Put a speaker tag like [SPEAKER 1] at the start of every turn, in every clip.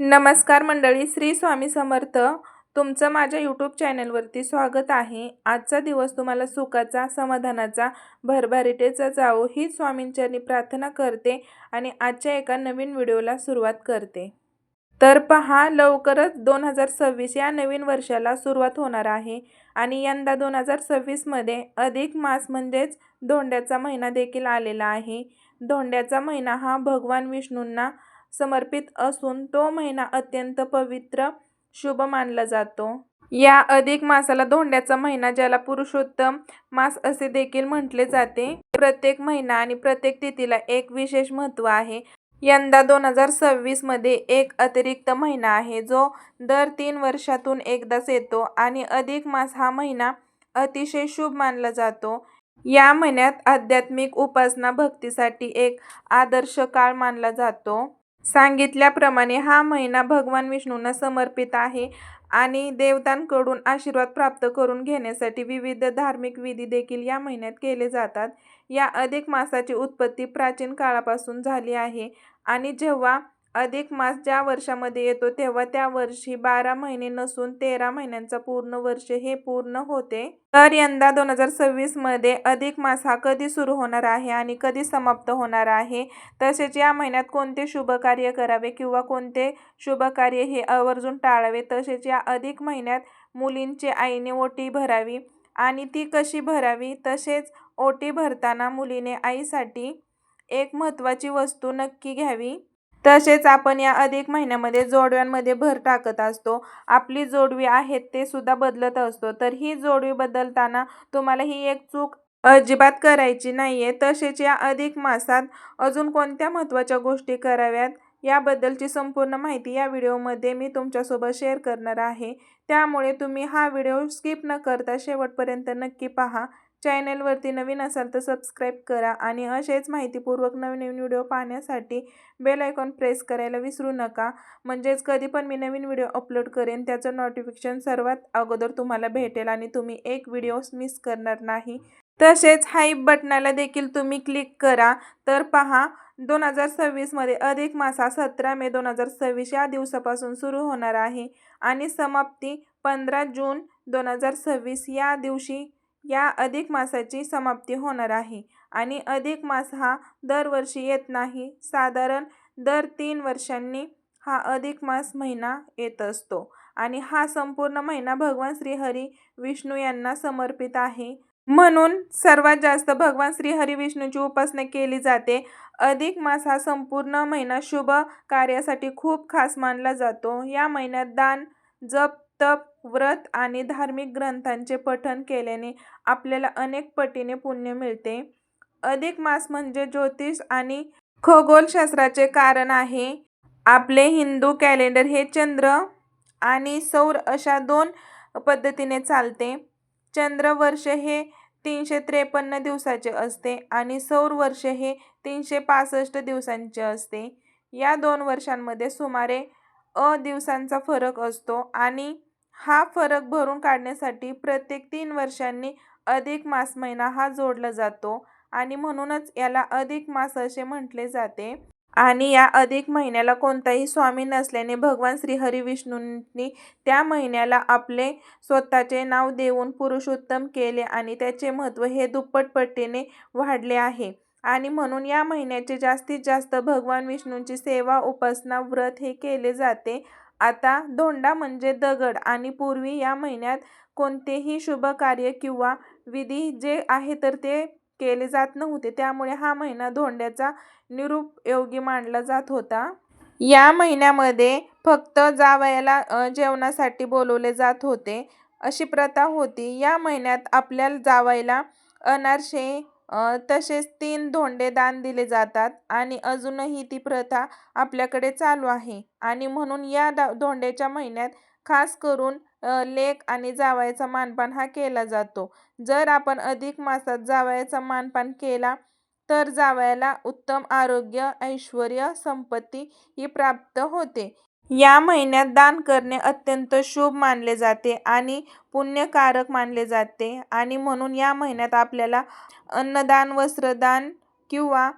[SPEAKER 1] नमस्कार मंडळी श्री स्वामी समर्थ. तुमचं माझ्या यूट्यूब चॅनलवरती स्वागत आहे. आजचा दिवस तुम्हाला सुखाचा समाधानाचा भरभराटीचा जावो ही स्वामींचरणी प्रार्थना करते आणि आजच्या एका नवीन व्हिडिओला सुरुवात करते. तर पहा लवकरच दोन हजार सव्वीस या नवीन वर्षाला सुरुवात होणार आहे आणि यंदा दोन हजार सव्वीसमध्ये अधिक मास म्हणजेच धोंड्याचा महिना देखील आलेला आहे. धोंड्याचा महिना हा भगवान विष्णूंना समर्पित असून तो महिना अत्यंत पवित्र शुभ मानला जातो. या अधिक मासाला धोंड्याचा महिना ज्याला पुरुषोत्तम मास असे देखील म्हटले जाते प्रत्येक महिना आणि प्रत्येक तिथीला एक विशेष महत्त्व आहे. यंदा दोन हजार सव्वीसमध्ये एक अतिरिक्त महिना आहे जो दर तीन वर्षातून एकदाच येतो आणि अधिक मास हा महिना अतिशय शुभ मानला जातो. या महिन्यात आध्यात्मिक उपासना भक्तीसाठी एक आदर्श काळ मानला जातो. सांगितल्याप्रमाणे हा महिना भगवान विष्णूंना समर्पित आहे आणि देवतांकडून आशीर्वाद प्राप्त करून घेण्यासाठी विविध धार्मिक विधी देखील या महिन्यात केले जातात. या अधिक मासाची उत्पत्ती प्राचीन काळापासून झाली आहे आणि जेव्हा अधिक मास ज्या वर्षामध्ये येतो तेव्हा त्या वर्षी बारा महिने नसून तेरा महिन्यांचा पूर्ण वर्ष हे पूर्ण होते. तर यंदा दोन हजार सव्वीसमध्ये अधिक मास हा कधी सुरू होणार आहे आणि कधी समाप्त होणार आहे? तसेच या महिन्यात कोणते शुभ कार्य करावे किंवा कोणते शुभ कार्य हे आवर्जून टाळावे? तसेच या अधिक महिन्यात मुलींची आईने ओटी भरावी आणि ती कशी भरावी? तसेच ओटी भरताना मुलीने आईसाठी एक महत्त्वाची वस्तू नक्की घ्यावी. तसेच आपण या अधिक महिन्यामध्ये जोडव्यांमध्ये भर टाकत असतो. आपली जोडवी आहेत ते सुद्धा बदलत असतो. तर ही जोडवी बदलताना तुम्हाला ही एक चूक अजिबात करायची नाही आहे तसेच या अधिक मासात अजून कोणत्या महत्त्वाच्या गोष्टी कराव्यात याबद्दलची संपूर्ण माहिती या व्हिडिओमध्ये मी तुमच्यासोबत शेअर करणार आहे. त्यामुळे तुम्ही हा व्हिडिओ स्किप न करता शेवटपर्यंत नक्की पहा. चॅनलवरती नवीन असाल तर सबस्क्राईब करा आणि असेच माहितीपूर्वक नवीन नवीन व्हिडिओ पाहण्यासाठी बेल आयकॉन प्रेस करायला विसरू नका. म्हणजेच कधी पण मी नवीन व्हिडिओ अपलोड करेन त्याचं नोटिफिकेशन सर्वात अगोदर तुम्हाला भेटेल आणि तुम्ही एक व्हिडिओ मिस करणार नाही. तसेच हाईप बटनाला देखील तुम्ही क्लिक करा. तर पहा दोन हजार सव्वीसमध्ये अधिक मासा सतरा मे दोन हजार सव्वीस या दिवसापासून सुरू होणार आहे आणि समाप्ती पंधरा जून दोन हजार सव्वीस या दिवशी या अधिक मासाची समाप्ती होणार आहे. आणि अधिक मास हा दरवर्षी येत नाही. साधारण दर तीन वर्षांनी हा अधिक मास महिना येत असतो. आणि हा संपूर्ण महिना भगवान श्रीहरी विष्णू यांना समर्पित आहे. म्हणून सर्वात जास्त भगवान श्रीहरी विष्णूची उपासना केली जाते. अधिक मास हा संपूर्ण महिना शुभ कार्यासाठी खूप खास मानला जातो. या महिन्यात दान जप तप व्रत आणि धार्मिक ग्रंथांचे पठण केल्याने आपल्याला अनेक पटीने पुण्य मिळते. अधिक मास म्हणजे ज्योतिष आणि खगोलशास्त्राचे कारण आहे. आपले हिंदू कॅलेंडर हे चंद्र आणि सौर अशा दोन पद्धतीने चालते. चंद्र वर्ष हे तीनशे त्रेपन्न दिवसाचे असते आणि सौर वर्ष हे तीनशे पासष्ट दिवसांचे असते. या दोन वर्षांमध्ये सुमारे अ दिवसांचा फरक असतो आणि हा फरक भरून काढण्यासाठी प्रत्येक तीन वर्षांनी अधिक मास महिना हा जोडला जातो आणि म्हणूनच याला अधिक मास असे म्हटले जाते. आणि या अधिक महिन्याला कोणताही स्वामी नसल्याने भगवान श्रीहरी विष्णूंनी त्या महिन्याला आपले स्वतःचे नाव देऊन पुरुषोत्तम केले आणि त्याचे महत्त्व हे दुप्पटपट्टीने वाढले आहे. आणि म्हणून या महिन्याचे जास्तीत जास्त भगवान विष्णूंची सेवा उपासना व्रत हे केले जाते. आता धोंडा म्हणजे दगड आणि पूर्वी या महिन्यात कोणतेही शुभ कार्य किंवा विधी जे आहे तर ते केले जात नव्हते. त्यामुळे हा महिना धोंड्याचा निरुपयोगी मानला जात होता. या महिन्यामध्ये फक्त जावयाला जेवणासाठी बोलवले जात होते अशी प्रथा होती. या महिन्यात आपल्याला जावायला अनारसे तसेच तीन धोंडे दान दिले जातात आणि अजूनही ती प्रथा आपल्याकडे चालू आहे. आणि म्हणून या दा धोंड्याच्या महिन्यात खास करून लेक आणि जावयाचा मानपान हा केला जातो. जर आपण अधिक मासात जावयाचा मानपान केला तर जावयाला उत्तम आरोग्य ऐश्वर संपत्ती ही प्राप्त होते. या महिन्यात दान करणे अत्यंत शुभ मानले जाते आणि पुण्यकारक मानले जाते. आणि म्हणून या महिन्यात आपल्याला अन्नदान वस्त्रदान किंवा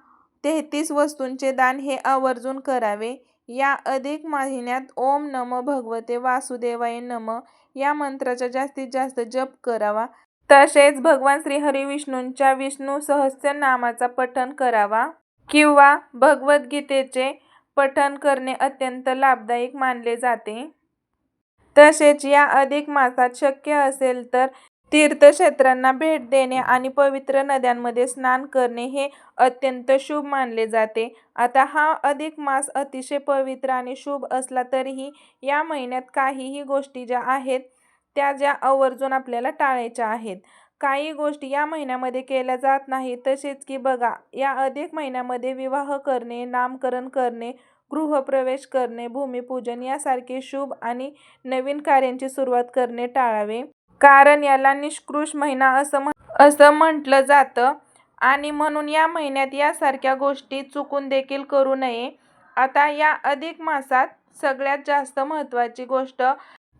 [SPEAKER 1] तेहतीस वस्तूंचे दान हे आवर्जून करावे. या अधिक महिन्यात ओम नम भगवते वासुदेवाय नम या मंत्राचा जास्तीत जास्त जप करावा. तसेच भगवान श्री हरिविष्णूंच्या विष्णू सहस्रनामाचा पठण करावा. किंवा भगवद्गीतेचे पठण करणे अत्यंत लाभदायक मानले जाते. तसेच या अधिक मासात शक्य असेल तर तीर्थक्षेत्रांना भेट देणे आणि पवित्र नद्यांमध्ये स्नान करणे हे अत्यंत शुभ मानले जाते. आता हा अधिक मास अतिशय पवित्र आणि शुभ असला तरीही या महिन्यात काहीही गोष्टी ज्या आहेत त्या ज्या आवर्जून आपल्याला टाळायच्या आहेत. काही गोष्टी या महिन्यामध्ये केल्या जात नाही तसेच की बघा या अधिक महिन्यामध्ये विवाह करणे नामकरण करणे गृहप्रवेश करणे भूमिपूजन यासारखे शुभ आणि नवीन कार्यांची सुरुवात करणे टाळावे. कारण याला निष्कृष महिना असं म्हण असं म्हटलं जातं. आणि म्हणून या महिन्यात यासारख्या गोष्टी चुकून देखील करू नये. आता या अधिक मासात सगळ्यात जास्त महत्त्वाची गोष्ट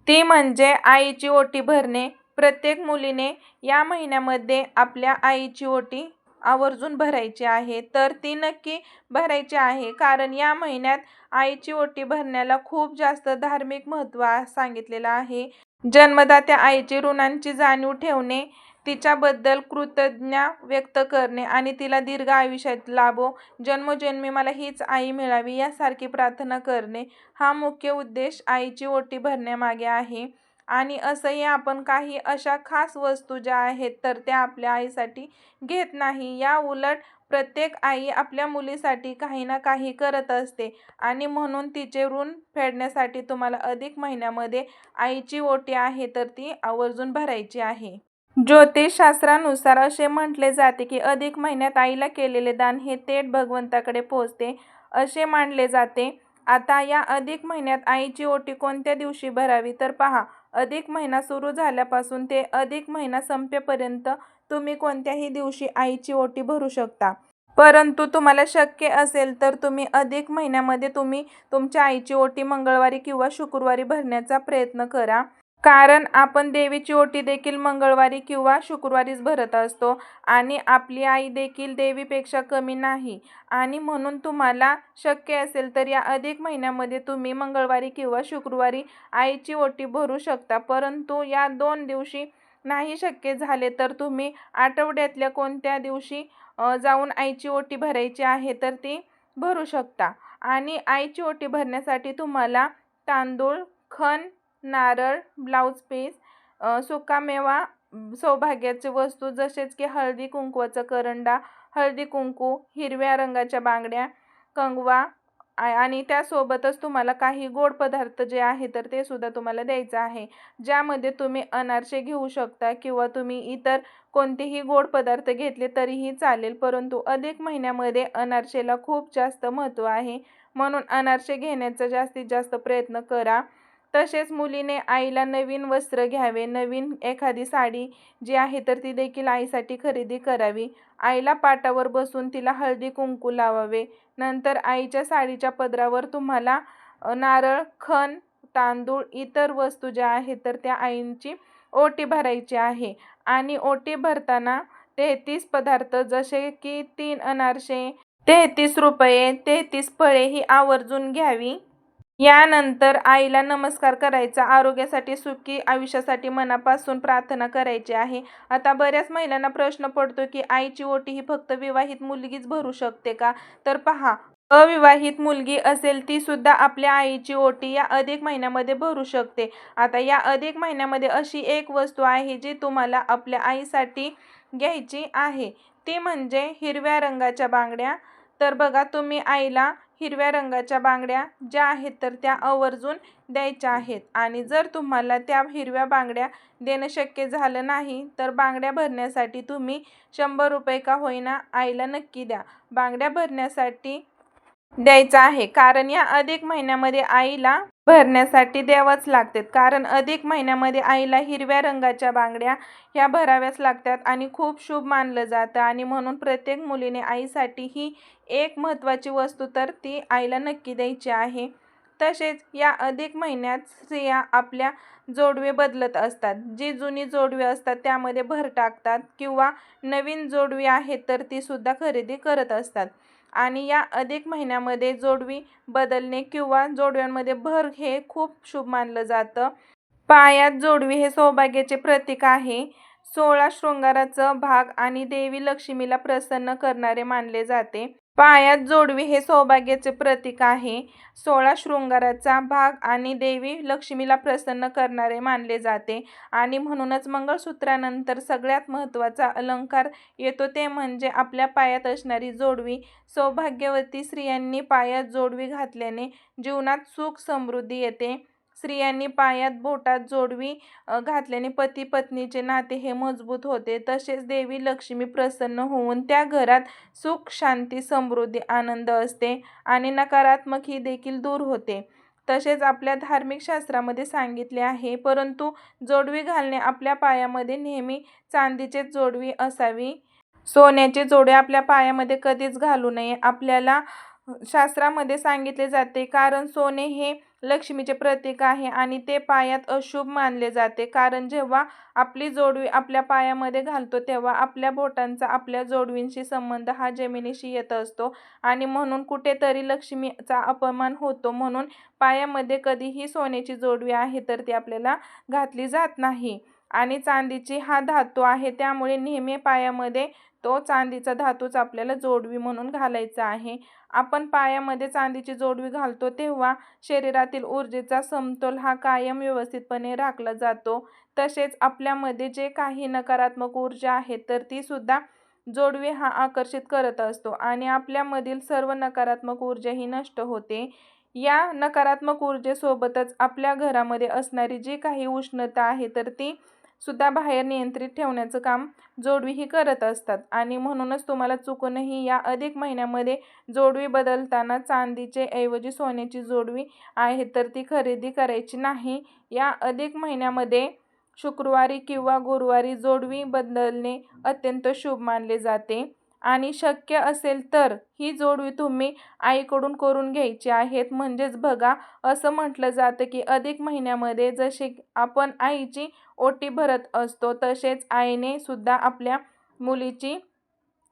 [SPEAKER 1] ती म्हणजे आईची ओटी भरणे. प्रत्येक मुलीने या महिन्यामध्ये आपल्या आईची ओटी आवर्जून भरायची आहे. तर ती नक्की भरायची आहे. कारण या महिन्यात आईची ओटी भरण्याला खूप जास्त धार्मिक महत्त्व सांगितलेलं आहे. जन्मदात्या आईची ऋणांची जाणीव ठेवणे तिच्याबद्दल कृतज्ञा व्यक्त करणे आणि तिला दीर्घ आयुष्यात लाभो जन्मोजन्मी मला हीच आई मिळावी यासारखी प्रार्थना करणे हा मुख्य उद्देश आईची ओटी भरण्यामागे आहे. आणि असंही आपण काही अशा खास वस्तू ज्या आहेत तर त्या आपल्या आईसाठी घेत नाही. या उलट प्रत्येक आई आपल्या मुलीसाठी काही ना काही करत असते आणि म्हणून तिचे ऋण फेडण्यासाठी तुम्हाला अधिक महिन्यामध्ये आईची ओटी आहे तर ती आवर्जून भरायची आहे. ज्योतिषशास्त्रानुसार असे म्हटले जाते की अधिक महिन्यात आईला केलेले दान हे थेट भगवंताकडे पोहोचते. असे मानले जाते. आता या अधिक महिन्यात आईची ओटी कोणत्या दिवशी भरावी तर पहा अधिक महिना सुरू झाल्यापासून ते अधिक महिना संपेपर्यंत तुम्ही कोणत्याही दिवशी आईची ओटी भरू शकता. परंतु तुम्हाला शक्य असेल तर तुम्ही अधिक महिन्यामध्ये तुम्ही तुमच्या आईची ओटी मंगळवारी किंवा शुक्रवारी भरण्याचा प्रयत्न करा. कारण आपण देवीची ओटी देखील मंगळवारी किंवा शुक्रवारीच भरत असतो आणि आपली आई देखील देवीपेक्षा कमी नाही. आणि म्हणून तुम्हाला शक्य असेल तर या अधिक महिन्यामध्ये तुम्ही मंगळवारी किंवा शुक्रवारी आईची ओटी भरू शकता. परंतु या दोन दिवशी नाही शक्य झाले तर तुम्ही आठवड्यातल्या कोणत्या दिवशी जाऊन आईची ओटी भरायची आहे तर ती भरू शकता. आणि आईची ओटी भरण्यासाठी तुम्हाला तांदूळ खण नारळ ब्लाऊज पीस सुकामेवा सौभाग्याचे वस्तू जसेच की हळदी कुंकवाचा करंडा हळदी कुंकू हिरव्या रंगाच्या बांगड्या कंगवा आणि त्यासोबतच तुम्हाला काही गोड पदार्थ जे आहे तर ते सुद्धा तुम्हाला द्यायचं आहे. ज्यामध्ये तुम्ही अनारसे घेऊ शकता किंवा तुम्ही इतर कोणतेही गोड पदार्थ घेतले तरीही चालेल परंतु अधिक महिन्यामध्ये अनारसेला खूप जास्त महत्त्व आहे. म्हणून अनारसे घेण्याचा जास्तीत जास्त प्रयत्न करा. तसेच मुलीने आईला नवीन वस्त्र घ्यावे नवीन एखादी साडी जी आहे तर ती देखील आईसाठी खरेदी करावी. आईला पाटावर बसून तिला हळदी कुंकू लावावे. नंतर आईच्या साडीच्या पदरावर तुम्हाला नारळ खण तांदूळ इतर वस्तू ज्या आहेत तर त्या आईंची ओटी भरायची आहे. आणि ओटी भरताना तेहतीस पदार्थ जसे की तीन अनारसे तेहतीस रुपये तेहतीस फळे ही आवर्जून घ्यावी. यानंतर आईला नमस्कार करायचा आरोग्यासाठी सुखी आयुष्यासाठी मनापासून प्रार्थना करायची आहे. आता बऱ्याच महिलांना प्रश्न पडतो की आईची ओटी ही फक्त विवाहित मुलगीच भरू शकते का? तर पहा अविवाहित मुलगी असेल ती सुद्धा आपल्या आईची ओटी या अधिक महिन्यामध्ये भरू शकते. आता या अधिक महिन्यामध्ये अशी एक वस्तू आहे जी तुम्हाला आपल्या आईसाठी घ्यायची आहे. ती म्हणजे हिरव्या रंगाच्या बांगड्या. तर बघा तुम्ही आईला हिरव्या रंगाच्या बांगड्या ज्या आहेत तर त्या आवर्जून द्यायच्या आहेत. आणि जर तुम्हाला त्या हिरव्या बांगड्या देणं शक्य झालं नाही तर बांगड्या भरण्यासाठी तुम्ही शंभर रुपये का होईना आईला नक्की द्या. बांगड्या भरण्यासाठी द्यायचं आहे. कारण या अधिक महिन्यामध्ये आईला भरण्यासाठी द्यावंच लागतात. कारण अधिक महिन्यामध्ये आईला हिरव्या रंगाच्या बांगड्या ह्या भराव्याच लागतात आणि खूप शुभ मानलं जातं आणि म्हणून प्रत्येक मुलीने आईसाठी ही एक महत्त्वाची वस्तू तर ती आईला नक्की द्यायची आहे. तसेच या अधिक महिन्यात स्त्रिया आपल्या जोडवे बदलत असतात. जी जुनी जोडवे असतात त्यामध्ये भर टाकतात किंवा नवीन जोडवी आहेत तर ती सुद्धा खरेदी करत असतात. आणि या अधिक महिन्यामध्ये जोडवी बदलणे किंवा जोडव्यांमध्ये भर हे खूप शुभ मानलं जातं. पायात जोडवी हे सौभाग्याचे प्रतीक आहे. सोळा शृंगाराचं भाग आणि देवी लक्ष्मीला प्रसन्न करणारे मानले जाते. पायात जोडवी हे सौभाग्याचे प्रतीक आहे. सोळा शृंगाराचा भाग आणि देवी लक्ष्मीला प्रसन्न करणारे मानले जाते. आणि म्हणूनच मंगळसूत्रानंतर सगळ्यात महत्त्वाचा अलंकार येतो. ते म्हणजे आपल्या पायात असणारी जोडवी. सौभाग्यवती स्त्रियांनी पायात जोडवी घातल्याने जीवनात सुख समृद्धी येते. स्त्रियांनी पायात बोटात जोडवी घातल्याने पती पत्नीचे नाते हे मजबूत होते. तसेच देवी लक्ष्मी प्रसन्न होऊन त्या घरात सुख शांती समृद्धी आनंद असते आणि नकारात्मक ही देखील दूर होते. तसेच आपल्या धार्मिक शास्त्रामध्ये सांगितले आहे परंतु जोडवी घालणे आपल्या पायामध्ये नेहमी चांदीचे जोडवी असावी. सोन्याचे जोडे आपल्या पायामध्ये कधीच घालू नये. आपल्याला शास्त्रामध्ये सांगितले जाते कारण सोने हे लक्ष्मीचे प्रतीक आहे आणि ते पायात अशुभ मानले जाते. कारण जेव्हा आपली जोडवी आपल्या पायामध्ये घालतो तेव्हा आपल्या बोटांचा आपल्या जोडवींशी संबंध हा जमिनीशी येत असतो. आणि म्हणून कुठेतरी लक्ष्मीचा अपमान होतो. म्हणून पायामध्ये कधीही सोन्याची जोडवी आहे तर ती आपल्याला घातली जात नाही. आणि चांदीची हा धातू आहे. त्यामुळे नेहमी पायामध्ये तो चांदीचा धातूच आपल्याला जोडवी म्हणून घालायचा आहे. आपण पायामध्ये चांदीची जोडवी घालतो तेव्हा शरीरातील ऊर्जेचा समतोल हा कायम व्यवस्थितपणे राखला जातो. तसेच आपल्यामध्ये जे काही नकारात्मक ऊर्जा आहे तर ती सुद्धा जोडवी हा आकर्षित करत असतो आणि आपल्यामधील सर्व नकारात्मक ऊर्जा ही नष्ट होते. या नकारात्मक ऊर्जेसोबतच आपल्या घरामध्ये असणारी जी काही उष्णता आहे तर ती सुद्धा बाहेर नियंत्रित ठेवण्याचं काम जोडवीही करत असतात. आणि म्हणूनच तुम्हाला चुकूनही या अधिक महिन्यामध्ये जोडवी बदलताना चांदीचे ऐवजी सोन्याची जोडवी आहे तर ती खरेदी करायची नाही. या अधिक महिन्यामध्ये शुक्रवारी किंवा गुरुवारी जोडवी बदलणे अत्यंत शुभ मानले जाते. आणि शक्य असेल तर ही जोडवी तुम्ही आईकडून करून घ्यायची आहेत. म्हणजेच बघा असं म्हटलं जातं की अधिक महिन्यामध्ये जसे आपण आईची ओटी भरत असतो तसेच आईने सुद्धा आपल्या मुलीची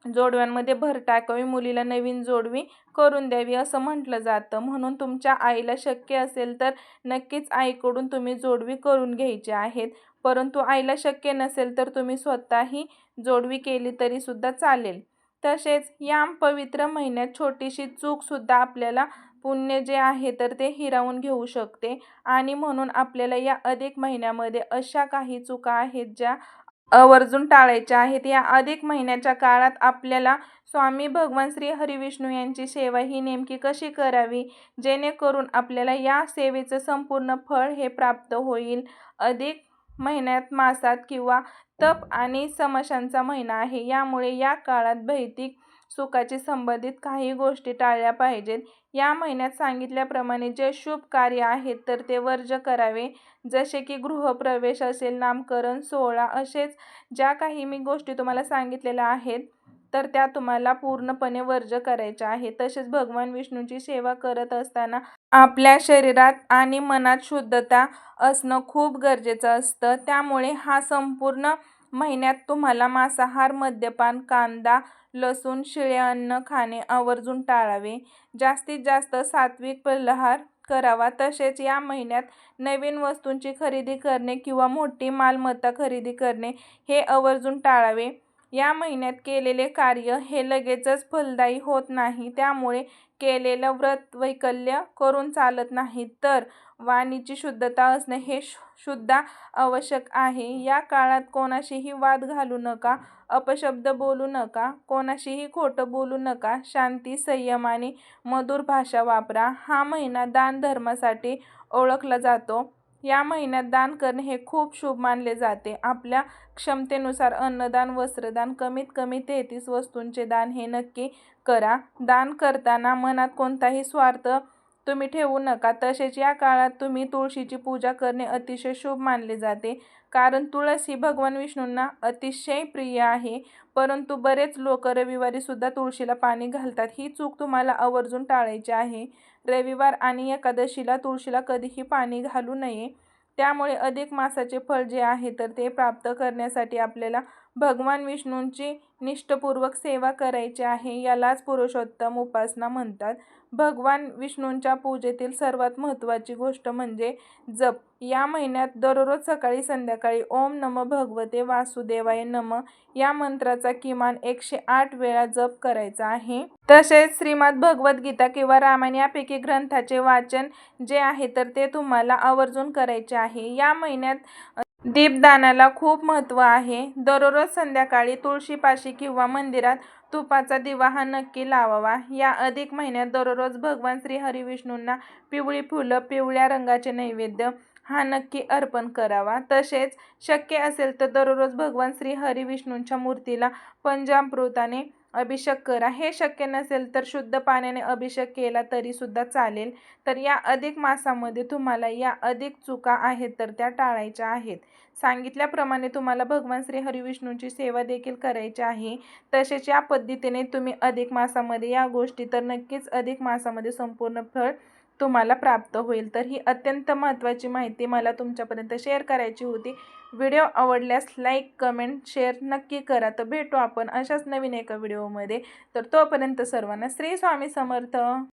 [SPEAKER 1] जोडव्यांमध्ये भर टाकावी मुलीला नवीन जोडवी करून द्यावी असं म्हटलं जातं. म्हणून तुमच्या आईला शक्य असेल तर नक्कीच आईकडून तुम्ही जोडवी करून घ्यायची आहेत. परंतु आईला शक्य नसेल तर तुम्ही स्वतःही जोडवी केली तरीसुद्धा चालेल. तसेच या पवित्र महिन्यात छोटीशी चूकसुद्धा आपल्याला पुण्य जे आहे तर ते हिरावून घेऊ शकते. आणि म्हणून आपल्याला या अधिक महिन्यामध्ये अशा काही चुका आहेत ज्या आवर्जून टाळायच्या आहेत. या अधिक महिन्याच्या काळात आपल्याला स्वामी भगवान श्री हरिविष्णू यांची सेवा ही नेमकी कशी करावी? जेणेकरून आपल्याला या सेवेचं संपूर्ण फळ हे प्राप्त होईल. अधिक महिन्यात मासात किंवा तप आणि समशांचा महिना आहे. यामुळे या काळात भैतिक सुखाशी संबंधित काही गोष्टी टाळल्या पाहिजेत. या महिन्यात सांगितल्याप्रमाणे जे शुभ कार्य आहेत तर ते वर्ज करावे. जसे की गृहप्रवेश असेल नामकरण सोहळा असेच ज्या काही मी गोष्टी तुम्हाला सांगितलेल्या आहेत तर त्या तुम्हाला पूर्णपणे वर्ज करायच्या आहे तसेच भगवान विष्णूची सेवा करत असताना आपल्या शरीरात आणि मनात शुद्धता असणं खूप गरजेचं असतं. त्यामुळे हा संपूर्ण महिन्यात तुम्हाला मांसाहार मद्यपान कांदा लसूण शिळे अन्न खाणे आवर्जून टाळावे. जास्तीत जास्त सात्विक फलाहार करावा. तसेच या महिन्यात नवीन वस्तूंची खरेदी करणे किंवा मोठी मालमत्ता खरेदी करणे हे आवर्जून टाळावे. या महिन्यात केलेले कार्य हे लगेचच फलदायी होत नाही. त्यामुळे केलेलं व्रत वैकल्य करून चालत नाही. तर वाणीची शुद्धता असणे हे सुद्धा आवश्यक आहे. या काळात कोणाशीही वाद घालू नका अपशब्द बोलू नका कोणाशीही खोटं बोलू नका शांती संयम आणि मधुर भाषा वापरा. हा महिना दान धर्मासाठी ओळखला जातो. या महिन्यात दान करणे हे खूप शुभ मानले जाते. आपल्या क्षमतेनुसार अन्नदान वस्त्रदान कमीत कमी तेहतीस वस्तूंचे दान हे नक्की करा. दान करताना मनात कोणताही स्वार्थ तुम्ही ठेवू नका. तसेच या काळात तुम्ही तुळशीची पूजा करणे अतिशय शुभ मानले जाते. कारण तुळस ही भगवान विष्णूंना अतिशय प्रिय आहे. परंतु बरेच लोक रविवारीसुद्धा तुळशीला पाणी घालतात. ही चूक तुम्हाला आवर्जून टाळायची आहे. रविवार आणि एकादशीला तुळशीला कधीही पाणी घालू नये. त्यामुळे अधिक मासाचे फळ जे आहे तर ते प्राप्त करण्यासाठी आपल्याला भगवान विष्णूंची निष्ठपूर्वक सेवा करायची आहे. यालाच पुरुषोत्तम उपासना म्हणतात. भगवान विष्णूंच्या पूजेतील सर्वात महत्त्वाची गोष्ट म्हणजे जप. या महिन्यात दररोज सकाळी संध्याकाळी ओम नम भगवते वासुदेवाय नम या मंत्राचा किमान एकशे आठ वेळा जप करायचा आहे. तसेच श्रीमद भगवद्गीता किंवा रामायण यापैकी ग्रंथाचे वाचन जे आहे तर ते तुम्हाला आवर्जून करायचे आहे. या महिन्यात दीपदानाला खूप महत्त्व आहे. दररोज संध्याकाळी तुळशीपाशी किंवा मंदिरात तुपाचा दिवा हा नक्की लावावा. या अधिक महिन्यात दररोज भगवान श्री हरिविष्णूंना पिवळी फुलं पिवळ्या रंगाचे नैवेद्य हा नक्की अर्पण करावा. तसेच शक्य असेल तर दररोज भगवान श्री हरिविष्णूंच्या मूर्तीला पंजामृताने अभिषेक करा. हे शक्य नसेल तर शुद्ध पाण्याने अभिषेक केला तरीसुद्धा चालेल. तर या अधिक मासामध्ये तुम्हाला या अधिक चुका आहेत तर त्या टाळायच्या आहेत. सांगितल्याप्रमाणे तुम्हाला भगवान श्री हरिविष्णूंची सेवा देखील करायची आहे. तसेच या पद्धतीने तुम्ही अधिक मासामध्ये या गोष्टी तर नक्कीच अधिक मासामध्ये संपूर्ण फळ तुम्हाला प्राप्त होईल. तर ही अत्यंत महत्त्वाची माहिती मला तुमच्यापर्यंत शेअर करायची होती. व्हिडिओ आवडल्यास लाईक कमेंट शेअर नक्की करा. तर भेटू आपण अशाच नवीन एका व्हिडिओमध्ये. तर तोपर्यंत सर्वांना श्री स्वामी समर्थ.